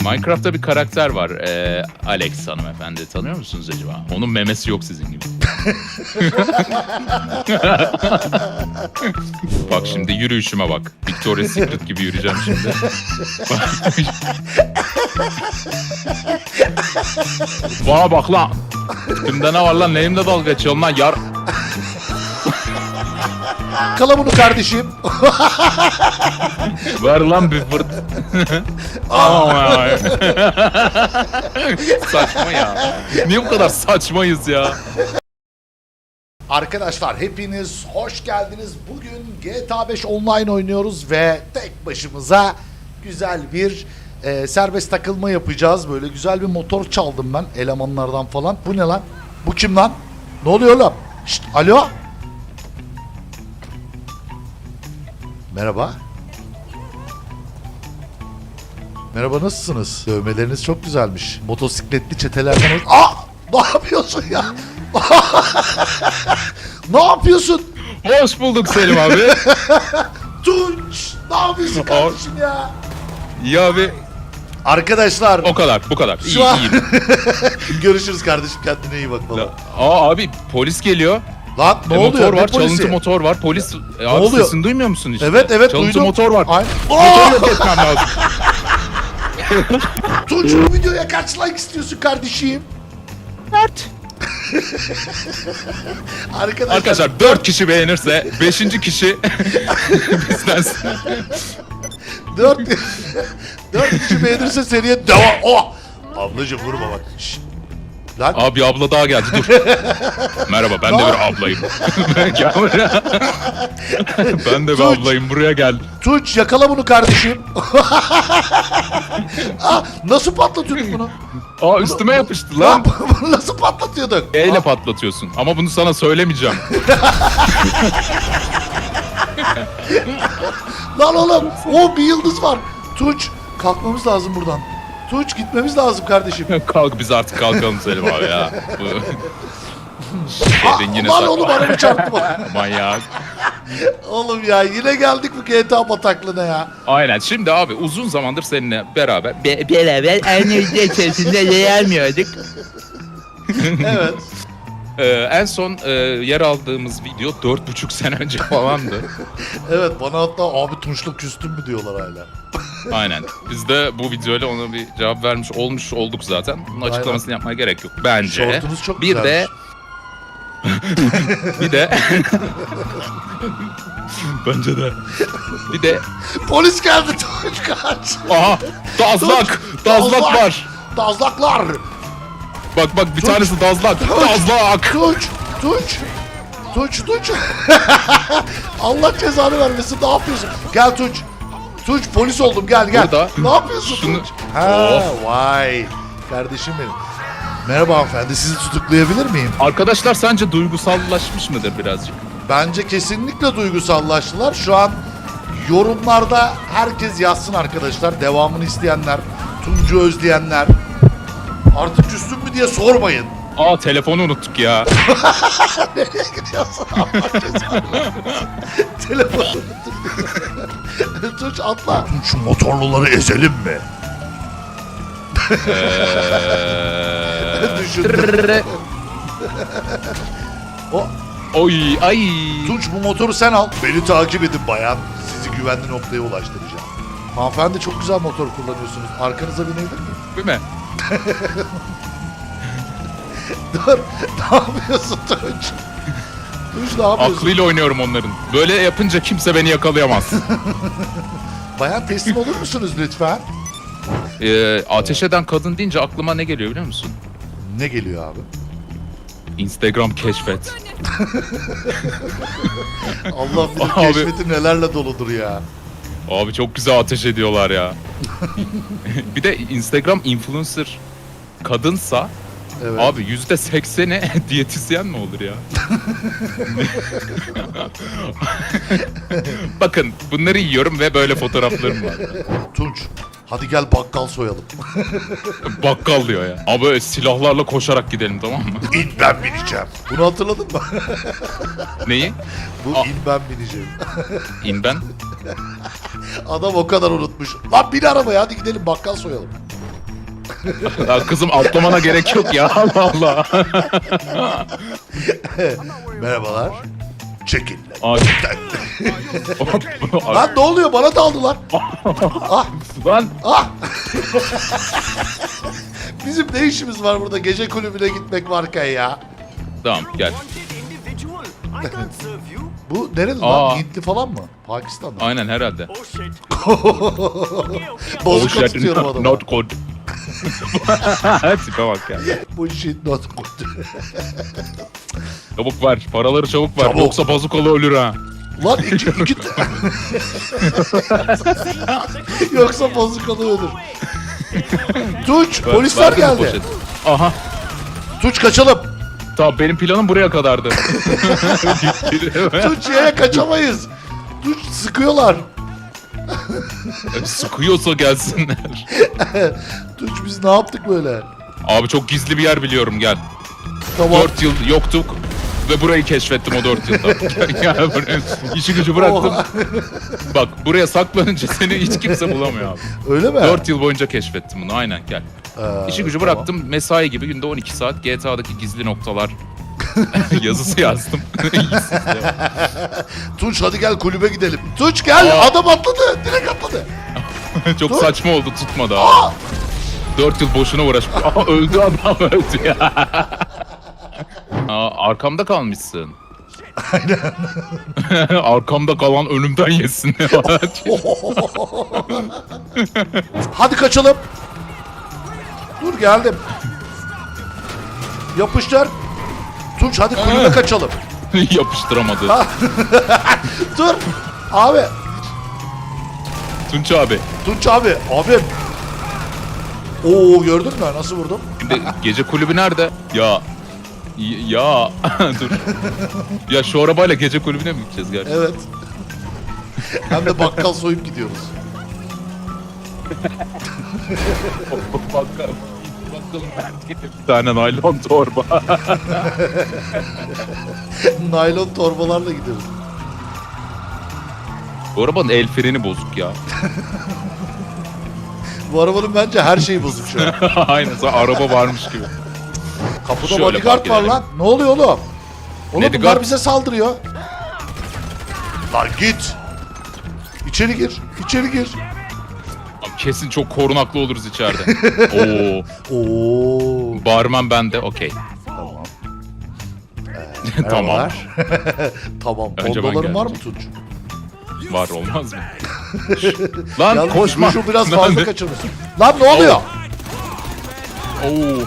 E, Minecraft'ta bir karakter var. E, Alex hanımefendi. Tanıyor musunuz acaba? Onun memesi yok sizin gibi. bak şimdi yürüyüşüme bak. Victoria's Secret gibi yürüyeceğim şimdi. Bana bak lan. Kimde ne var lan? Neyimde dalga geçiyorsun lan? Yar... Kala bunu kardeşim. Ver lan bir fırt. Aman. Saçma ya. Niye bu kadar saçmayız ya? Arkadaşlar hepiniz hoş geldiniz. Bugün GTA 5 online oynuyoruz ve tek başımıza güzel bir e, serbest takılma yapacağız. Böyle güzel bir motor çaldım ben elemanlardan falan. Bu ne lan? Bu kim lan? Ne oluyor oğlum? Şşt, alo? Merhaba. Merhaba nasılsınız? Dövmeleriniz çok güzelmiş. Motosikletli çetelerden... Aa! Ne yapıyorsun ya? ne yapıyorsun? Hoş bulduk Selim abi. Tunç! Ne yapıyorsun kardeşim ya? İyi abi. Arkadaşlar O kadar, bu kadar. İyi, Şu an- iyi. görüşürüz kardeşim kendine iyi bak falan. Aa abi polis geliyor. Lan ne E, oluyor? motor Ne var, polisi? çalıntı motor var. Polis e, abi oluyor? sesini duymuyor musun işte? Evet evet çalıntı duydum. motor var. Aynen. Motoru Aa! yok etmem lazım. Tunç bu videoya kaç like istiyorsun kardeşim? Mert. Arkadaşlar, Arkadaşlar 4 kişi beğenirse 5. kişi bizden. 4 4 kişi beğenirse seriye devam. Oh! Ablacım vurma bak. Şşt. Lan Abi abla daha geldi dur. Merhaba ben de bir ablayım. Gel buraya. ben de bir Tunç. ablayım buraya gel. Tunç yakala bunu kardeşim. Aa, nasıl patlatıyorduk bunu? Aa üstüme yapıştı Lan lan. bunu nasıl patlatıyorduk? Eyle patlatıyorsun ama bunu sana söylemeyeceğim. Lan oğlum o bir yıldız var. Tunç kalkmamız lazım buradan. Tunç gitmemiz lazım kardeşim. Kalk biz artık kalkalım Selim abi ya. Şehrin yine lan oğlum araba çarptı bak. Manyak. Oğlum ya yine geldik bu GTA bataklığına ya. Aynen şimdi abi uzun zamandır seninle beraber Be- beraber aynı ülke içerisinde yer almıyorduk. Evet. Ee, en son e, yer aldığımız video dört buçuk sene önce falandı. Evet bana hatta abi Tunç'la küstün mü diyorlar hala. Aynen. Biz de bu videoyla ona bir cevap vermiş olmuş olduk zaten. Bunun açıklamasını yapmaya gerek yok bence. Şortunuz çok bir de bir de bence de bir de Polis geldi Tunç kaç. aha dazlak dazlak var. Dazlaklar. Bak bak bir tanesi dazlak. Dazlak. Tunç. Tunç. Tunç Tunç. Allah cezanı vermesin ne yapıyorsun? Gel Tunç. Tunç polis oldum gel gel. Burada. Ne yapıyorsun Şunu- Tunç? Ha Oh. vay. Kardeşim benim. Merhaba hanımefendi sizi tutuklayabilir miyim? Arkadaşlar sence duygusallaşmış mıdır birazcık? Bence kesinlikle duygusallaştılar. Şu an yorumlarda herkes yazsın arkadaşlar. Devamını isteyenler, Tuncu özleyenler. Artık küstün mü diye sormayın. Aa telefonu unuttuk ya. Nereye gidiyorsun? Allah cezanı. Telefonu Tunç atla. Tunç motorluları ezelim mi? Ee, Düşündüm. o, Oy ay. Tunç bu motoru sen al. Beni takip edin bayan. Sizi güvenli noktaya ulaştıracağım. Hanımefendi çok güzel motor kullanıyorsunuz. Arkanıza binebilir miyim? Değil mi? Dur. Ne yapıyorsun Tunç? Tunç ne yapıyorsun? Aklıyla oynuyorum onların. Böyle yapınca kimse beni yakalayamaz. Bayan teslim olur musunuz lütfen? Ee, ateş eden kadın deyince aklıma ne geliyor biliyor musun? Ne geliyor abi? Instagram keşfet. Allah bilir Abi. keşfetim nelerle doludur ya. Abi çok güzel ateş ediyorlar ya. bir de Instagram influencer kadınsa Evet. abi yüzde sekseni diyetisyen mi olur ya? Bakın bunları yiyorum ve böyle fotoğraflarım var. Tunç hadi gel bakkal soyalım. Bakkal diyor ya. Abi böyle silahlarla koşarak gidelim tamam mı? İn ben bineceğim. Bunu hatırladın mı? Neyi? Bu Aa. in ben bineceğim. İn ben. Adam o kadar unutmuş. Lan bin arabaya hadi gidelim bakkal soyalım. Ya kızım atlamana gerek yok ya Allah Allah. Merhabalar. Çekil lan. Lan ne oluyor? Bana daldılar. ah Lan ah. Bizim ne işimiz var burada gece kulübüne gitmek varken ya. tamam gel. Bu nereli lan? Aa. Hintli falan mı? Pakistan'da. Aynen herhalde. Shit. okay, okay. Bozuk Oh, tutuyorum adamı. Not good. Tipe bak ya. Bu shit not good. Çabuk ver. Paraları çabuk ver. Çabuk. Yoksa bazukalı ölür ha. Lan iki, iki... Yoksa bozuk alıyordur. Tunç Ver- polisler verdim geldi. poşeti? Aha. Tunç kaçalım. Tamam benim planım buraya kadardı. Tunç yere kaçamayız. Tunç sıkıyorlar. Sıkıyorsa gelsinler. Tunç biz ne yaptık böyle? Abi çok gizli bir yer biliyorum gel. Tamam. 4 yıl yoktuk ve burayı keşfettim o 4 yılda. yani buraya işi gücü bıraktım. Oha. Bak buraya saklanınca seni hiç kimse bulamıyor abi. Öyle mi? 4 yıl boyunca keşfettim bunu aynen gel. Ee, İşi gücü tamam. bıraktım mesai gibi günde 12 saat GTA'daki gizli noktalar yazısı yazdım. Tunç hadi gel kulübe gidelim. Tunç gel Aa. adam atladı. Atladı. Çok Dur. saçma oldu tutmadı Aa! abi. 4 yıl boşuna uğraşmış. Aa öldü adam öldü ya. Aa, arkamda kalmışsın. Aynen. arkamda kalan önümden yesin. Hadi kaçalım. Dur geldim. Yapıştır. Tunç hadi kulübe kaçalım. Yapıştıramadı. Dur. Abi. Tunç abi. Tunç abi. Abim. Oo gördün mü nasıl vurdum? Şimdi gece kulübü nerede? Ya. y- Ya. Dur. Ya şu arabayla gece kulübüne mi gideceğiz gerçekten? Evet. Hem de bakkal soyup gidiyoruz. Bakalım. Bakalım bir tane naylon torba. Naylon torbalarla gidiyoruz. Bu arabanın el freni bozuk ya. Bu arabanın bence her şeyi bozuk şu an. Aynen araba varmış gibi. Kapıda Şöyle bodyguard var edelim. lan. Ne oluyor oğlum? Oğlum Bodyguard- bunlar bize saldırıyor. Lan git. İçeri gir. İçeri gir. Abi Kesin çok korunaklı oluruz içeride. Oo, Oo. barman bende. Okey. Tamam. tamam. Merhabalar. tamam. Önce ben var mı geldim. Tunç? Var olmaz mı? Lan Yalnız koşma. Şu biraz Lan fazla ne- kaçırmışsın. Lan ne oluyor? Oo.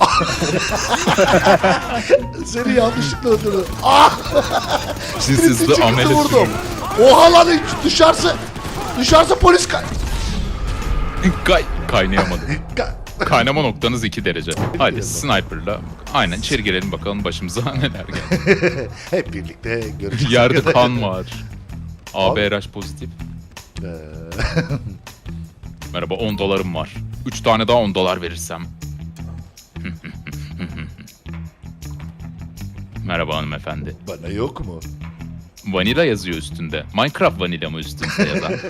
Seni yanlışlıkla öldürdüm. Ah! Siz Birisi hızlı çıktı amele vurdum. Oha lan dışarısı. Dışarısı polis kay... Kay kaynayamadı. Ka- Kaynama noktanız 2 derece. Hadi sniper'la. Aynen içeri girelim bakalım başımıza neler geldi. Hep birlikte görüşürüz. Yerde kan var. AB RH pozitif. Ee, Merhaba 10 dolarım var. 3 tane daha 10 dolar verirsem. Merhaba hanımefendi. Bana yok mu? Vanilla yazıyor üstünde. Minecraft vanilla mı üstünde yazan?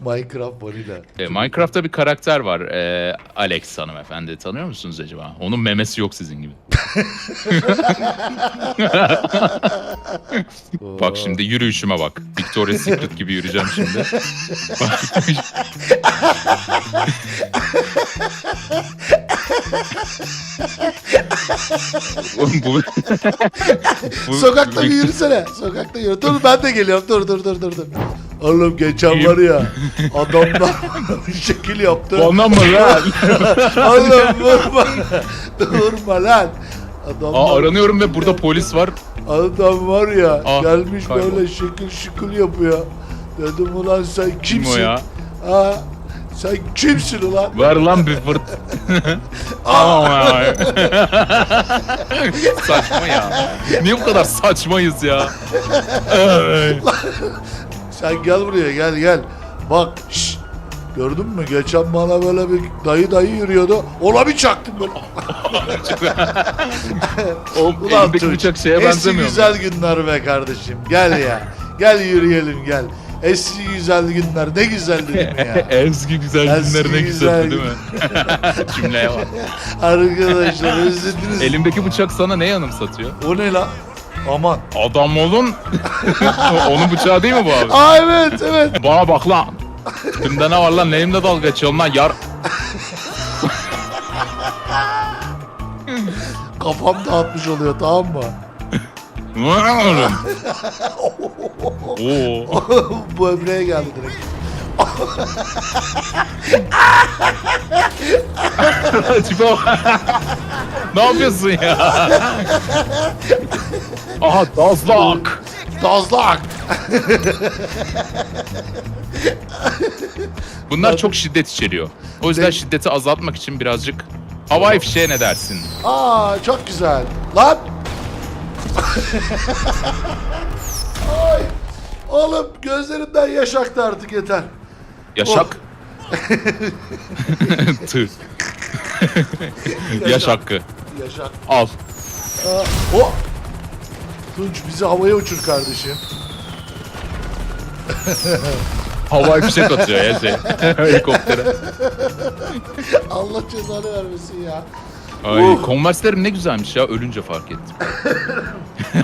Minecraft Vanilla. E, Minecraft'ta bir karakter var. E, Alex hanımefendi. Tanıyor musunuz acaba? Onun memesi yok sizin gibi. bak şimdi yürüyüşüme bak. Victoria's Secret gibi yürüyeceğim şimdi. Bu, bu, Sokakta bir yürüsene. Sokakta yürü. Dur ben de geliyorum. Dur dur dur dur dur. Oğlum geçen var ya adamlar şekil yaptı. Ondan mı lan? Oğlum vurma. vurma lan. Adamlar, Aa, aranıyorum ve burada polis var. adam var ya Aa, gelmiş kaybol. böyle şekil şıkıl yapıyor. Dedim ulan sen Kim kimsin? o ya? Ha, sen kimsin ulan? Ver lan bir fırt. Aa, Saçma ya. Niye bu kadar saçmayız ya? Sen gel buraya gel gel. Bak şşt. Gördün mü? Geçen bana böyle bir dayı dayı yürüyordu. Ona bir çaktım böyle. o Ulan elindeki Tunç, bıçak şeye eski benzemiyor mu? güzel günler be kardeşim. Gel ya. gel yürüyelim gel. Eski güzel günler ne güzel dedim ya. Ezgi güzel Ezgi günler ne güzel güzel değil mi? Cümleye bak. Arkadaşlar özlediniz. Elimdeki bıçak sana ne yanımsatıyor? O ne lan? Aman. Adam olun. Onun bıçağı değil mi bu abi? Aa evet evet. Bana bak lan. Tipimde ne var lan? Neyimle dalga geçiyorsun lan? Yar... Kafam dağıtmış oluyor tamam mı? Oo. Bu ömreye geldi direkt. Tipe bak. ne yapıyorsun ya? Aha dazlak. Dazlak. Bunlar çok şiddet içeriyor. O yüzden şiddeti azaltmak için birazcık havai fişeğe ne dersin? Aa çok güzel. Lan. Ay. Oğlum gözlerimden yaş aktı artık yeter. Yaşak. Tır. Yaş hakkı. Yaşak. Al. Aa, o. Tunç bizi havaya uçur kardeşim. Havai fişek atıyor ya şey. Helikoptere. Allah cezanı vermesin ya. Ay konverslerim ne güzelmiş ya ölünce fark ettim.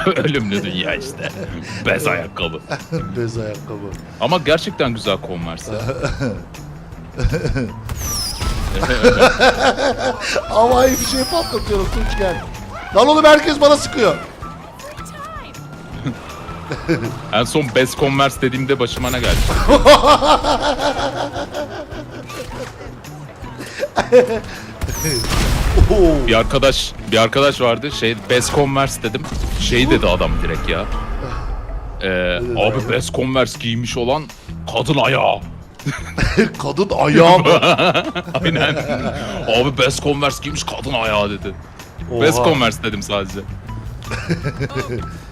Ölümlü dünya işte. Bez ayakkabı. Bez ayakkabı. Ama gerçekten güzel konverse. Havai bir şey patlatıyorum Tunç gel. Lan oğlum herkes bana sıkıyor. en son bez konvers dediğimde başıma ne geldi? Bir arkadaş bir arkadaş vardı şey bez konvers dedim. Şey dedi adam direkt ya. Ee, abi bez konvers giymiş olan kadın ayağı. Kadın ayağı mı? Aynen. abi bez konvers giymiş kadın ayağı dedi. Oha. konvers dedim sadece.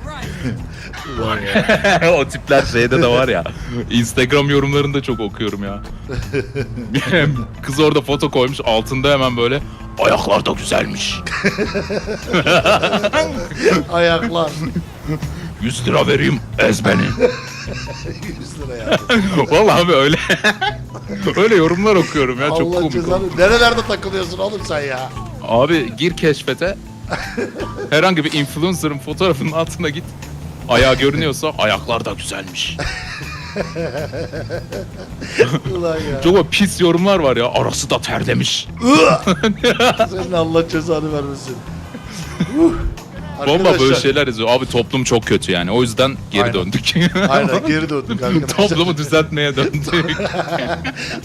Ulan ya. o tipler şeyde de var ya. Instagram yorumlarında çok okuyorum ya. Kız orada foto koymuş altında hemen böyle ayaklar da güzelmiş. Ayaklar. 100 lira vereyim ez beni. 100 lira ya. Vallahi abi öyle. öyle yorumlar okuyorum ya çok Allah komik. cezanı. Nerelerde takılıyorsun oğlum sen ya? Abi gir keşfete. Herhangi bir influencer'ın fotoğrafının altına git. Ayağı görünüyorsa ayaklar da güzelmiş. Ulan ya. Çok pis yorumlar var ya. Arası da terlemiş. Senin Allah cezanı vermesin. Uh. Bomba böyle Arkadaşlar, şeyler yazıyor. Abi toplum çok kötü yani. O yüzden geri Aynen. döndük. Aynen geri döndük arkadaşlar. Toplumu düzeltmeye döndük.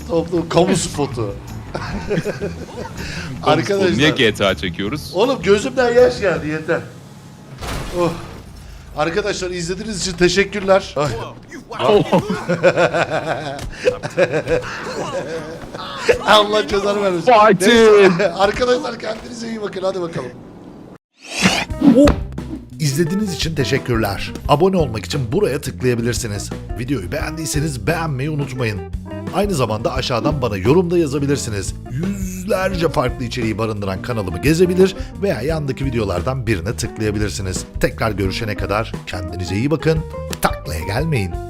Toplum kamu spotu. Arkadaşlar. Niye GTA çekiyoruz? Oğlum gözümden yaş geldi yeter. Oh. Arkadaşlar izlediğiniz için teşekkürler. Ay. Allah cezanı vermesin. Neyse, Arkadaşlar kendinize iyi bakın hadi bakalım. İzlediğiniz için teşekkürler. Abone olmak için buraya tıklayabilirsiniz. Videoyu beğendiyseniz beğenmeyi unutmayın. Aynı zamanda aşağıdan bana yorumda yazabilirsiniz. Yüzlerce farklı içeriği barındıran kanalımı gezebilir veya yandaki videolardan birine tıklayabilirsiniz. Tekrar görüşene kadar kendinize iyi bakın. Taklaya gelmeyin.